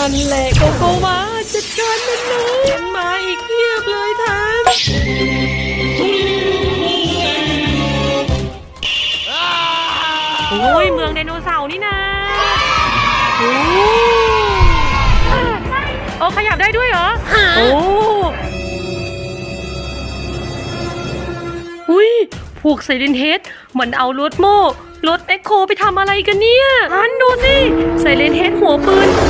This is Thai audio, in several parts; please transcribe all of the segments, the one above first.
นั่นแหละโกโกวาจัดการมันเลยมันมาอีกเพียบเลยท่านโอ้ยเมืองไดโนเสาร์นี่นะโอ้โอ้ขยับได้ด้วยเหรอโอ้อุ้ยพวกไซเรนเฮดมันเอารถโม่รถแอคโคไปทำอะไรกันเนี่ยอันดูสิไซเรนเฮดหัวปืนมัน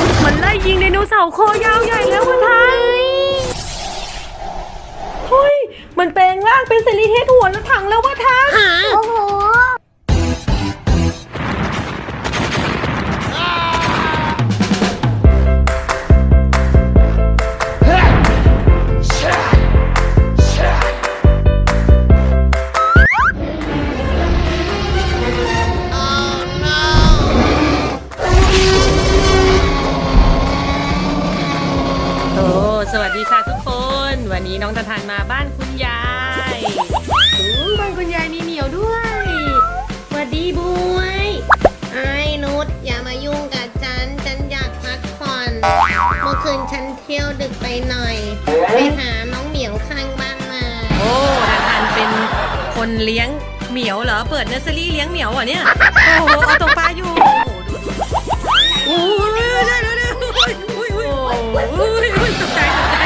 ไล่ ยิงไดโนเสาร์คอยาวใหญ่แล้ววะท่านเฮ้ยมันแปลงร่างเป็นไซเรนเฮดหัวรถถังแล้ววะท่านโอ้โห ที่ยวดึกไปหน่อย ไปหาน้องเหมียวข้างบ้านมา โอ้ตะทานเป็นคนเลี้ยงเหมียวเหรอ เปิดเนอร์เซอรี่เลี้ยงเหมียวเหรอเนี่ย โอ้โหเอาตกปลาอยู่ โอ้โหดูดูโอ้ยได้แล้วได้แล้วอุ้ยอุ้ยอุ้ยอุ้ยอุ้ยตกใจตกใจ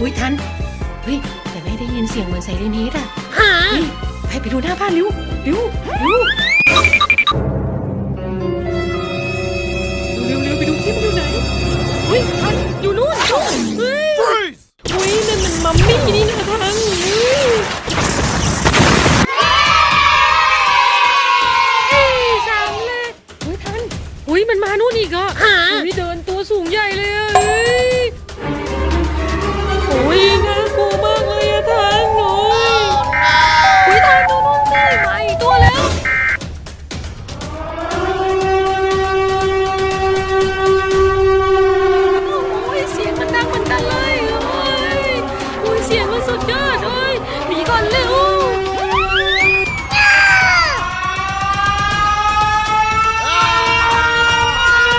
อุ้ยทันเฮ้ยแต่ไม่ได้ยินเสียงเหมือนไซเรนเฮดอะหาเฮ้ยไปไปดูหน้าบ้านเร็วเร็วเร็วเร็ว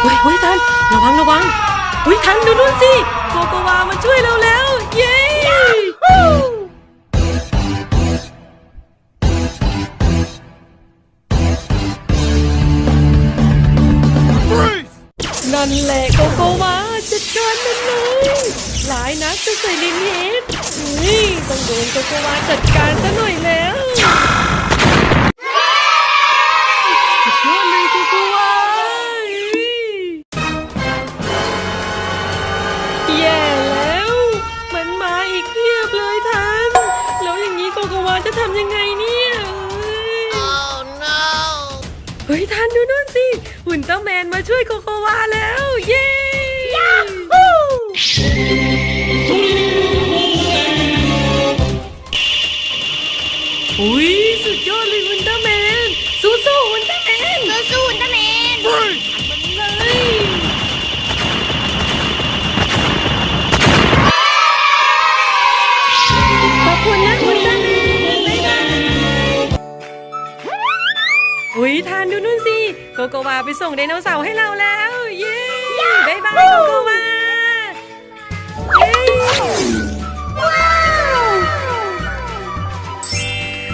เฮ้ยเฮ้ยทันระวังระวังเฮ้ยทันดูนู่นสิโกโกวามาช่วยเราแล้ว เย้นั่นแหละโกโกวาจัดการมันเลยหลายนักจะใส่ลินเฮดเฮ้ยต้องโดนโกโกวาจัดการซะหน่อยแล้ว จะทำยังไงเนี่ยเอ้ย no เฮ้ยทันดูนู่นสิหุ่นเตอร์แมนมาช่วยโกโกวาแล้ว เย้อุ้ยสุดยอด ทานดูนู่นสิโกโกวาไปส่งไดโนเสาร์ให้เราแล้ว เย้บ๊ายบายโกโกวาเย้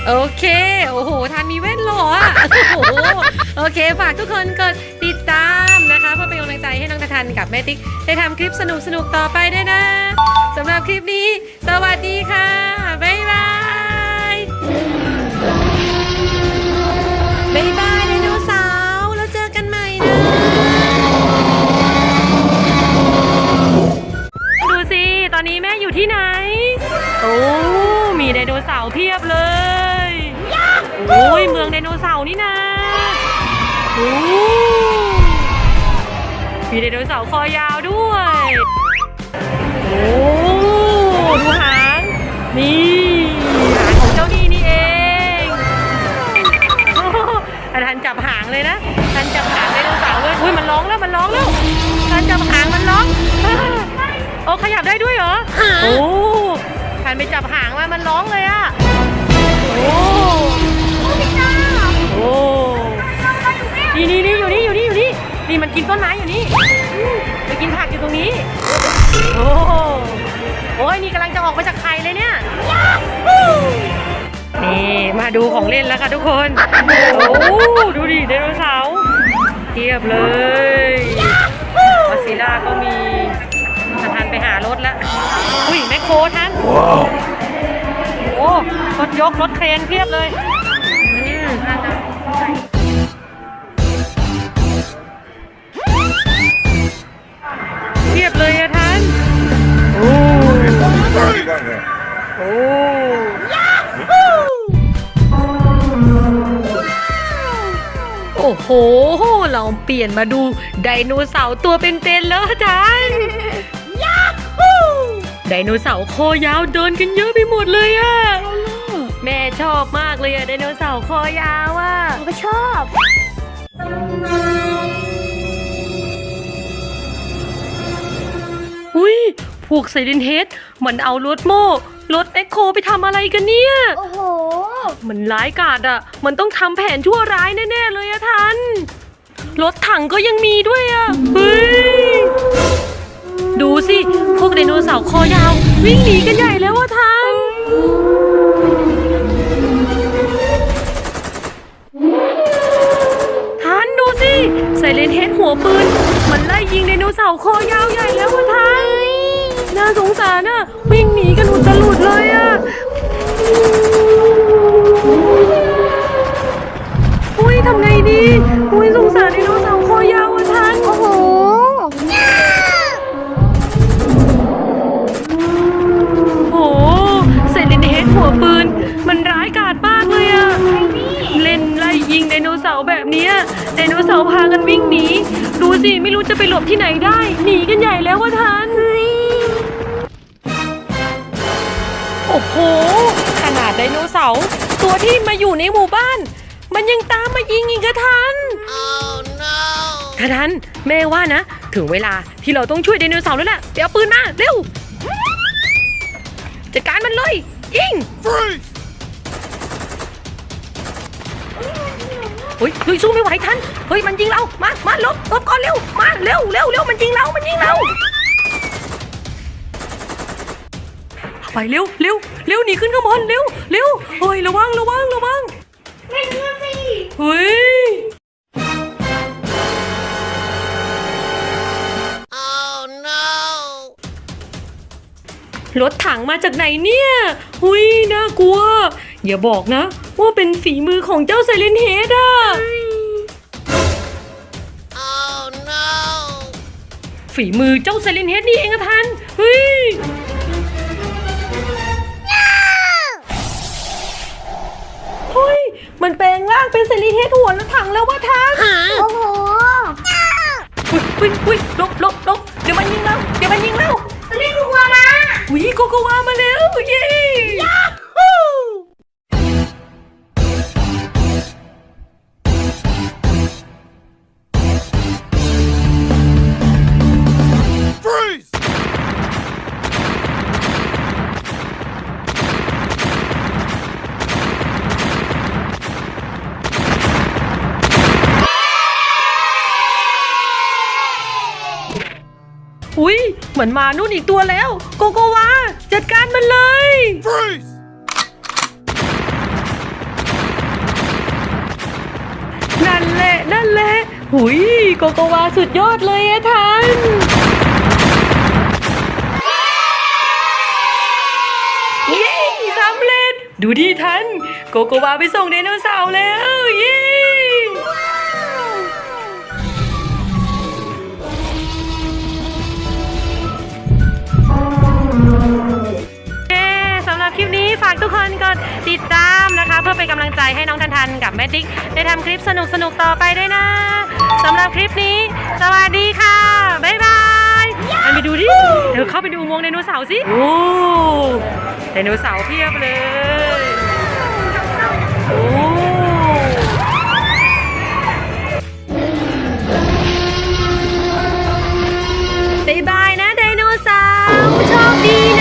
โอเค โอ้โหทานมีแว่นหล่ออะโอ้โหโอเค ฝากทุกคนกดติดตามนะคะเพื่อเป็นกำลังใจให้น้องททันกับแม่ติ๊กได้ทำคลิปสนุกๆต่อไปด้วยนะสำหรับคลิปนี้ สวัสดีค่ะ อนนี้แม่อยู่ที่ไหน โอ้ มีไดโนเสาร์เพียบเลย โอ้ยเมืองไดโนเสาร์นี่นะโอ้มีไดโนเสาร์คอยาวด้วย โอ้ดูหาง นี่หางของเจ้านี่นี่เองโอ้โหอะทันจับหางเลยนะทันจับหางไดโนเสาร์เลยอุ้ยมันร้องแล้วมันร้องแล้วทันจับหางมันร้องอ่า โอ้ขยับได้ด้วยเหรอหาโอ้ทันไปจับหางมันมันร้องเลยอะโอ้โอ้นี่นี่นี่อยู่นี่อยู่นี่อยู่นี่นี่มันกินต้นไม้อยู่นี่อืมไปกินผักอยู่ตรงนี้ โอ้โหโอ้ยนี่กำลังจะออกมาจากไข่เลยเนี่ยนี่มาดูของเล่นแล้วค่ะทุกคน โอ้ดูดิไดโนเสาร์เทียบเลยวาซิล่าก็มีทันทัน ไปหารถแล้ว อุ้ยแมคโครทันโอ้รถยกรถเครนเพียบเลยอืมเพียบเลยอะท่าน โอ้ Party down there. โอ้โอ้โห เราเปลี่ยนมาดูไดโนเสาร์ตัวเป็นๆแล้วอาจารย์ ไดโนเสาร์คอยาวเดินกันเยอะไปหมดเลยอะแม่ชอบมากเลยอะไดโนเสาร์คอยาวอะผมก็ชอบ อุ้ยพวกไซเรนเฮดมันเอารถโม่รถแอคโคไปทำอะไรกันเนี่ย โอ้โห มันร้ายกาจอะมันต้องทำแผนชั่วร้ายแน่ ๆ เลยอะทัน รถถังก็ยังมีด้วยอะเฮ้ย ดูสิ พวกไดโนเสาร์คอยาว วิ่งหนีกันใหญ่แล้วอะทันทันดูสิไซเลนเฮดหัวปืน มันไล่ยิงไดโนเสาร์คอยาวใหญ่แล้วอะทันน่าสงสารอะวิ่งหนีกันอุตลุดเลยอะ สิไม่รู้จะไปหลบที่ไหนได้ หนีกันใหญ่แล้วว่าทันโอ้โหขนาดไดโนเสาร์ตัวที่มาอยู่ในหมู่บ้าน มันยังตามมายิงอีกอะทัน oh no ทันทันแม่ว่านะ ถึงเวลาที่เราต้องช่วยไดโนเสาร์แล้วแหละเดี๋ยวเอาปืนมา เร็วจัดการมันเลยยิง Freeze! เฮ้ยเฮ้ยสู้ไม่ไหวทันเฮ้ยมันยิงเรามามาหลบหลบก่อนเร็วมาเร็วเร็วเร็วมันยิงเรา มันยิงเราไปเร็วเร็วเร็วหนีขึ้นข้างบนเร็วเร็วเฮ้ยระวังระวังระวังไม่รู้สิเฮ้ย รถถังมาจากไหนเนี่ย หุยน่ากลัว อย่าบอกนะ ว่าเป็นฝีมือของเจ้าไซเลนเฮดอะ oh no ฝีมือเจ้าไซเลนเฮดนี่เองอะทันเฮ้ยเฮ้ย มันแปลงร่างเป็นไซเลนเฮดหัวรถถังแล้วว่าทันโอ้โหอุ้ยอุ้ยอุ้ยหลบหลบหล กโกวามาแล้วเย้ Freeze! Freeze อุ้ยเหมือนมานู่นอีกตัวแล้ว โกโกวา จัดการมันเลย Freeze! นั่นแหละ นั่นแหละ หุยโกโกวาสุดยอดเลยอะทันเย้สำเร็จ ดูดิทันโกโกวาไปส่งไดโนเสาร์แล้ว เย้ ลังใจให้น้องทันทันกับแม่ติ๊กได้ทำคลิปสนุกๆต่อไปด้วยนะสำหรับคลิปนี้ สวัสดีค่ะ บ๊ายบายอันไปดูดิเดี๋ยวเข้าไปดูอุโมงค์ไดโนเสาร์สิโอ้ไดโนเสาร์เพียบเลยโอ้บายบายนะไดโนเสาร์โชคดีนะ